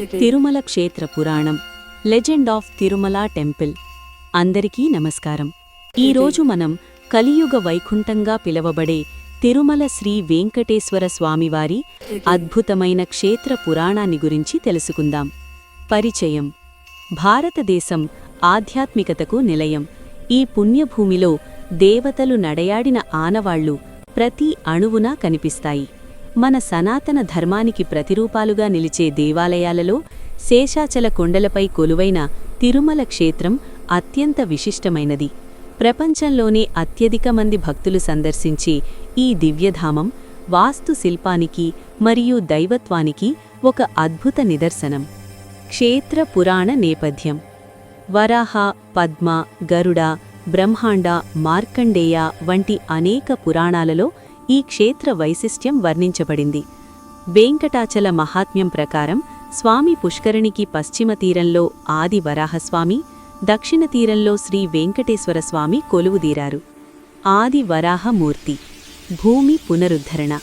తిరుమల క్షేత్ర పురాణం legend of Tirumala temple. అందరికీ నమస్కారం. ఈరోజు మనం కలియుగ వైకుంఠంగా పిలవబడే తిరుమల శ్రీ వెంకటేశ్వర స్వామివారి అద్భుతమైన క్షేత్ర పురాణాన్ని గురించి తెలుసుకుందాం. పరిచయం. భారతదేశం ఆధ్యాత్మికతకు నిలయం. ఈ పుణ్యభూమిలో దేవతలు నడయాడిన ఆనవాళ్ళు ప్రతి అణువునా కనిపిస్తాయి. మన సనాతన ధర్మానికి ప్రతిరూపాలుగా నిలిచే దేవాలయాలలో శేషాచల కొండలపై కొలువైన తిరుమల క్షేత్రం అత్యంత విశిష్టమైనది. ప్రపంచంలోనే అత్యధిక మంది భక్తులు సందర్శించే ఈ దివ్యధామం వాస్తు శిల్పానికి మరియు దైవత్వానికి ఒక అద్భుత నిదర్శనం. క్షేత్ర పురాణ నేపథ్యం. వరాహ పద్మ గరుడ బ్రహ్మాండ మార్కండేయ వంటి అనేక పురాణాలలో ఈ క్షేత్ర వైశిష్ట్యం వర్ణించబడింది. వేంకటాచల మహాత్మ్యం ప్రకారం స్వామి పుష్కరిణికి పశ్చిమ తీరంలో ఆది వరాహస్వామి దక్షిణ తీరంలో శ్రీ వెంకటేశ్వర స్వామి కొలువుదీరారు ఆది వరాహమూర్తి భూమి పునరుద్ధరణ.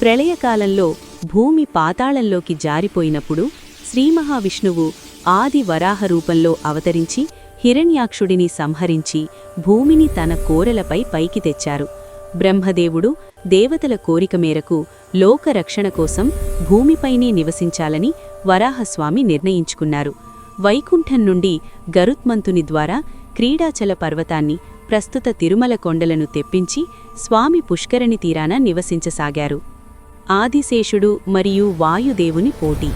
ప్రళయకాలంలో భూమి పాతాళంలోకి జారిపోయినప్పుడు శ్రీ మహావిష్ణువు ఆది వరాహ రూపంలో అవతరించి హిరణ్యాక్షుడిని సంహరించి భూమిని తన కోరలపై పైకి తెచ్చారు. బ్రహ్మదేవుడు దేవతల కోరిక మేరకు లోకరక్షణ కోసం భూమిపైనే నివసించాలని వరాహస్వామి నిర్ణయించుకున్నారు. వైకుంఠం నుండి గరుత్మంతుని ద్వారా క్రీడాచల పర్వతాన్ని ప్రస్తుత తిరుమల కొండలను తెప్పించి స్వామి పుష్కరణి తీరాన నివసించసాగారు. ఆదిశేషుడు మరియు వాయుదేవుని పోటీ.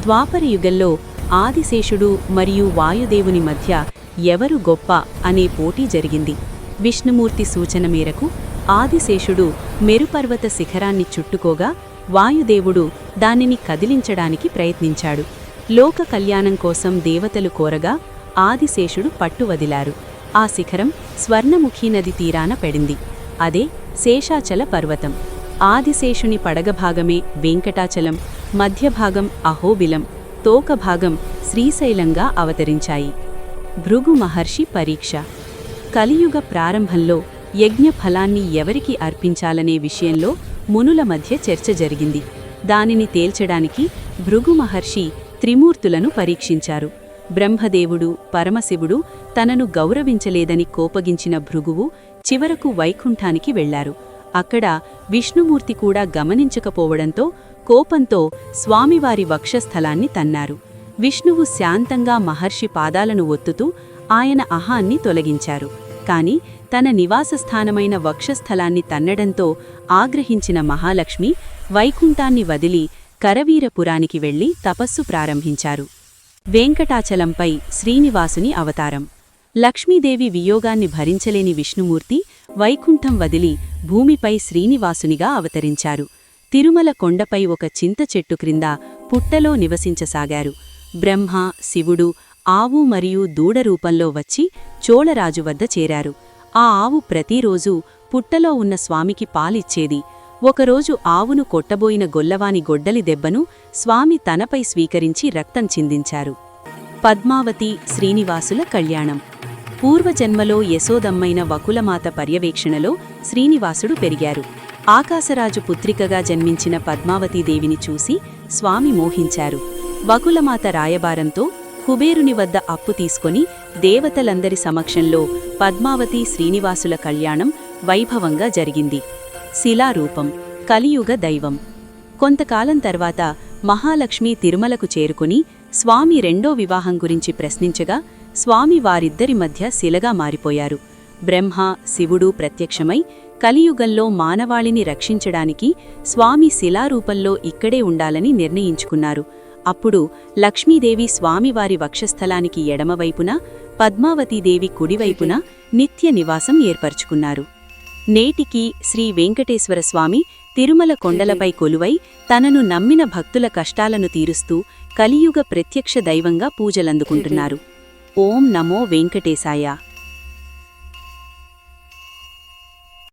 ద్వాపరయుగంలో ఆదిశేషుడు మరియు వాయుదేవుని మధ్య ఎవరు గొప్ప అనే పోటీ జరిగింది. విష్ణుమూర్తి సూచన మేరకు ఆదిశేషుడు మెరుపర్వత శిఖరాన్ని చుట్టుకోగా వాయుదేవుడు దానిని కదిలించడానికి ప్రయత్నించాడు. లోక కళ్యాణం కోసం దేవతలు కోరగా ఆదిశేషుడు పట్టు వదిలారు. ఆ శిఖరం స్వర్ణముఖీ నది తీరాన పడింది. అదే శేషాచల పర్వతం. ఆదిశేషుని పడగభాగమే వెంకటాచలం మధ్యభాగం అహోబిలం తోకభాగం శ్రీశైలంగా అవతరించాయి. భృగు మహర్షి పరీక్ష. కలియుగ ప్రారంభంలో యజ్ఞ ఫలాన్ని ఎవరికి అర్పించాలనే విషయంలో మునుల మధ్య చర్చ జరిగింది. దానిని తేల్చడానికి భృగు మహర్షి త్రిమూర్తులను పరీక్షించారు. బ్రహ్మదేవుడు పరమశివుడు తనను గౌరవించలేదని కోపగించిన భృగువు చివరకు వైకుంఠానికి వెళ్ళారు అక్కడ విష్ణుమూర్తి కూడా గమనించకపోవడంతో కోపంతో స్వామివారి వక్షస్థలాన్ని తన్నారు. విష్ణువు శాంతంగా మహర్షి పాదాలను ఒత్తుతూ ఆయన అహాన్ని తొలగించారు. కాని తన నివాసస్థానమైన వక్షస్థలాన్ని తన్నడంతో ఆగ్రహించిన మహాలక్ష్మి వైకుంఠాన్ని వదిలి కరవీరపురానికి వెళ్ళి తపస్సు ప్రారంభించారు. వెంకటాచలంపై శ్రీనివాసుని అవతారం. లక్ష్మీదేవి వియోగాన్ని భరించలేని విష్ణుమూర్తి వైకుంఠం వదిలి భూమిపై శ్రీనివాసునిగా అవతరించారు. తిరుమల కొండపై ఒక చింత చెట్టు క్రింద పుట్టలో నివసించసాగారు. బ్రహ్మ శివుడు ఆవు మరియు దూడ రూపంలో వచ్చి చోళరాజు వద్ద చేరారు. ఆ ఆవు ప్రతిరోజూ పుట్టలో ఉన్న స్వామికి పాలిచ్చేది. ఒకరోజు ఆవును కొట్టబోయిన గొల్లవాని గొడ్డలి దెబ్బను స్వామి తనపై స్వీకరించి రక్తం చిందించారు. పద్మావతి శ్రీనివాసుల కళ్యాణం. పూర్వజన్మలో యశోదమ్మైన వకులమాత పర్యవేక్షణలో శ్రీనివాసుడు పెరిగారు. ఆకాశరాజు పుత్రికగా జన్మించిన పద్మావతీదేవిని చూసి స్వామి మోహించారు. వకులమాత రాయబారంతో కుబేరుని వద్ద అప్పు తీసుకొని దేవతలందరి సమక్షంలో పద్మావతి శ్రీనివాసుల కళ్యాణం వైభవంగా జరిగింది. శిలారూపం కలియుగ దైవం. కొంతకాలం తర్వాత మహాలక్ష్మి తిరుమలకు చేరుకుని స్వామి రెండో వివాహం గురించి ప్రశ్నించగా స్వామి వారిద్దరి మధ్య శిలగా మారిపోయారు. బ్రహ్మ శివుడు ప్రత్యక్షమై కలియుగంలో మానవాళిని రక్షించడానికి స్వామి శిలారూపంలో ఇక్కడే ఉండాలని నిర్ణయించుకున్నారు. అప్పుడు లక్ష్మీదేవి స్వామివారి వక్షస్థలానికి ఎడమవైపున పద్మావతీదేవి కుడివైపున నిత్య నివాసం ఏర్పరచుకున్నారు. నేటికి శ్రీ వెంకటేశ్వర స్వామి తిరుమల కొండలపై కొలువై తనను నమ్మిన భక్తుల కష్టాలను తీరుస్తూ కలియుగ ప్రత్యక్ష దైవంగా పూజలందుకుంటున్నారు. ఓం నమో వెంకటేశాయ.